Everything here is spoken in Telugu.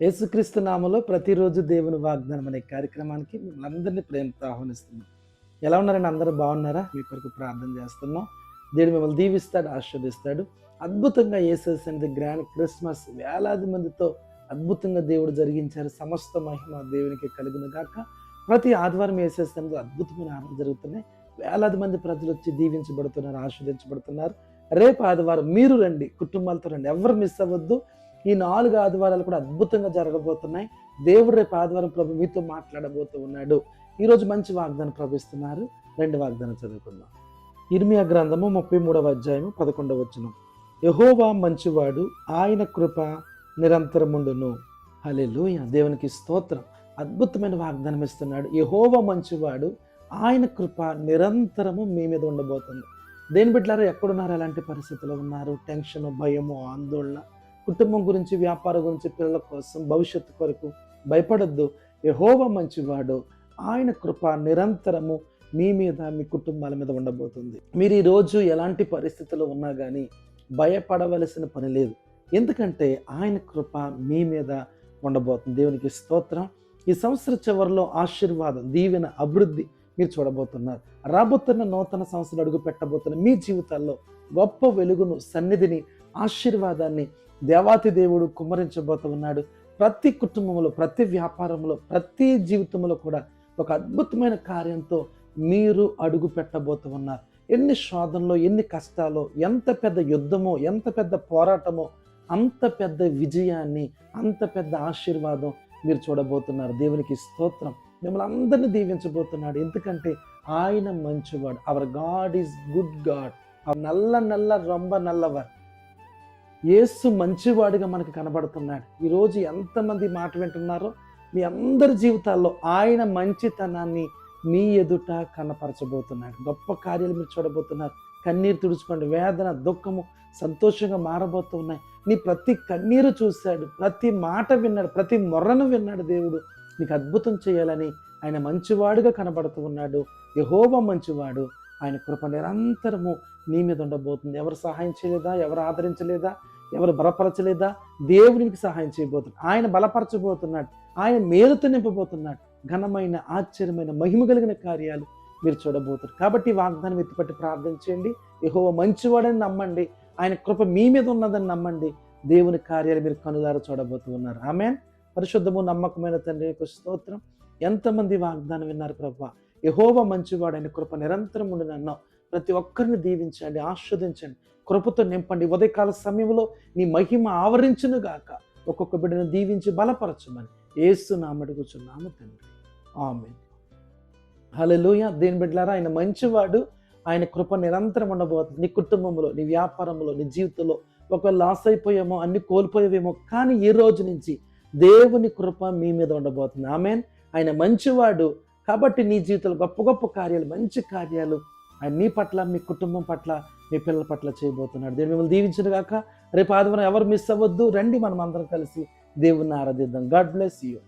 యేసుక్రీస్తు నామలో ప్రతిరోజు దేవుని వాగ్దానం అనే కార్యక్రమానికి మిమ్మల్ని అందరినీ ప్రేమతో ఆహ్వానిస్తున్నాం. ఎలా ఉన్నారని అందరూ బాగున్నారా? మీ కొరకు ప్రార్థన చేస్తున్నాం. దేవుడు మిమ్మల్ని దీవిస్తాడు ఆస్వాదిస్తాడు అద్భుతంగా యేసస్ అనేది గ్రాండ్ క్రిస్మస్ వేలాది మందితో అద్భుతంగా దేవుడు జరిగించారు. సమస్త మహిమ దేవునికి కలిగిన గాక. ప్రతి ఆదివారం యేసస్ అనేది అద్భుతమైన ఆరాధన జరుగుతున్నాయి. వేలాది మంది ప్రజలు వచ్చి దీవించబడుతున్నారు ఆస్వాదించబడుతున్నారు రేపు ఆదివారం మీరు రండి కుటుంబాలతో రండి. ఎవరు మిస్ అవ్వద్దు. ఈ నాలుగు ఆదివారాలు కూడా అద్భుతంగా జరగబోతున్నాయి. దేవుడు రేపు ఆదివారం ప్రభు మీతో మాట్లాడబోతూ ఉన్నాడు. ఈరోజు మంచి వాగ్దానం ప్రవహిస్తున్నారు రెండు వాగ్దానం చదువుకుందాం. ఇర్మియా గ్రంథము ముప్పై మూడవ అధ్యాయము పదకొండవ వచనం. యహోవా మంచివాడు ఆయన కృప నిరంతరముండును. హల్లెలూయా! దేవునికి స్తోత్రం. అద్భుతమైన వాగ్దానం ఇస్తున్నాడు. యహోవా మంచివాడు ఆయన కృప నిరంతరము మీ మీద ఉండబోతుంది. దేని బిడ్డారు ఎక్కడున్నారు? అలాంటి పరిస్థితుల్లో ఉన్నారు. టెన్షన్ భయము ఆందోళన. కుటుంబం గురించి వ్యాపారం గురించి పిల్లల కోసం భవిష్యత్తు కొరకు భయపడొద్దు. యహోవ మంచివాడు. ఆయన కృప నిరంతరము మీ మీద మీ కుటుంబాల మీద ఉండబోతుంది. మీరు ఈ రోజు ఎలాంటి పరిస్థితుల్లో ఉన్నా కానీ భయపడవలసిన పని లేదు. ఎందుకంటే ఆయన కృప మీ మీద ఉండబోతుంది. దేవునికి స్తోత్రం. ఈ సంవత్సర చివరిలో ఆశీర్వాదం దీవెన అభివృద్ధి మీరు చూడబోతున్నారు. రాబోతున్న నూతన సంవత్సరం అడుగు పెట్టబోతున్న మీ జీవితాల్లో గొప్ప వెలుగును సన్నిధిని ఆశీర్వాదాన్ని దేవాతి దేవుడు కుమ్మరించబోతూ ఉన్నాడు ప్రతి కుటుంబంలో ప్రతి వ్యాపారంలో ప్రతి జీవితంలో కూడా ఒక అద్భుతమైన కార్యంతో మీరు అడుగు పెట్టబోతూ ఉన్నారు ఎన్ని శోధనలో ఎన్ని కష్టాలో ఎంత పెద్ద యుద్ధమో ఎంత పెద్ద పోరాటమో అంత పెద్ద విజయాన్ని అంత పెద్ద ఆశీర్వాదం మీరు చూడబోతున్నారు. దేవునికి స్తోత్రం. మిమ్మల్ని అందరినీ దీవించబోతున్నాడు. ఎందుకంటే ఆయన మంచివాడు. Our God is good God నల్ల నల్ల రొంబ నల్లవర్. యేసు మంచివాడిగా మనకు కనబడుతున్నాడు. ఈరోజు ఎంతమంది మాట వింటున్నారో మీ అందరి జీవితాల్లో ఆయన మంచితనాన్ని మీ ఎదుట కనపరచబోతున్నాడు. గొప్ప కార్యాలు మీరు చూడబోతున్నారు. కన్నీరు తుడుచుకోండి. వేదన దుఃఖము సంతోషంగా మారబోతున్నాయి నీ ప్రతి కన్నీరు చూశాడు. ప్రతి మాట విన్నాడు. ప్రతి మొర్రను విన్నాడు దేవుడు. నీకు అద్భుతం చేయాలని ఆయన మంచివాడుగా కనబడుతూ ఉన్నాడు. యహోవ మంచివాడు. ఆయన కృప నిరంతరము నీ మీద ఉండబోతుంది. ఎవరు సహాయం చేయలేదా? ఎవరు ఆదరించలేదా? ఎవరు బలపరచలేదా? దేవునికి సహాయం చేయబోతున్నాడు. ఆయన బలపరచబోతున్నాడు. ఆయన మేలుతో నింపబోతున్నాడు. ఘనమైన ఆశ్చర్యమైన మహిమ కలిగిన కార్యాలు మీరు చూడబోతున్నారు. కాబట్టి వాగ్దానం ఎత్తిపట్టి ప్రార్థన చేయండి. యహోవ మంచివాడని నమ్మండి. ఆయన కృప మీ మీద ఉన్నదని నమ్మండి. దేవుని కార్యాలు మీరు కనులార చూడబోతూ ఉన్నారు. ఆమె పరిశుద్ధము నమ్మకమైన తండ్రి యొక్క స్తోత్రం. ఎంతమంది వాగ్దానం విన్నారు ప్రభావ యహోవ మంచివాడు ఆయన కృప నిరంతరం ఉండి అన్నావు. ప్రతి ఒక్కరిని దీవించండి ఆస్వాదించండి. కృపతో నింపండి. ఉదయకాల సమయంలో నీ మహిమ ఆవరించును గాక. ఒక్కొక్క బిడ్డను దీవించి బలపరచమని ఏసు నామడుగుచున్నాము తండ్రి. ఆమె హలోయ దేని బిడ్డలారా ఆయన మంచివాడు ఆయన కృప నిరంతరం ఉండబోతుంది. నీ కుటుంబంలో నీ వ్యాపారంలో నీ జీవితంలో ఒకవేళ లాస్ అయిపోయామో అన్ని కోల్పోయేవేమో కానీ ఈ రోజు నుంచి దేవుని కృప మీ మీద ఉండబోతుంది. ఆమెన్. ఆయన మంచివాడు కాబట్టి నీ జీవితంలో గొప్ప గొప్ప కార్యాలు మంచి కార్యాలు ఆయన నీ పట్ల మీ కుటుంబం పట్ల మీ పిల్లల పట్ల చేయబోతున్నాడు. దేవుని మిమ్మల్ని దీవించిన గాక. రేపు ఆదివారం ఎవరు మిస్ అవ్వద్దు. రండి మనం అందరం కలిసి దేవుణ్ణి ఆరాధిద్దాం. God bless you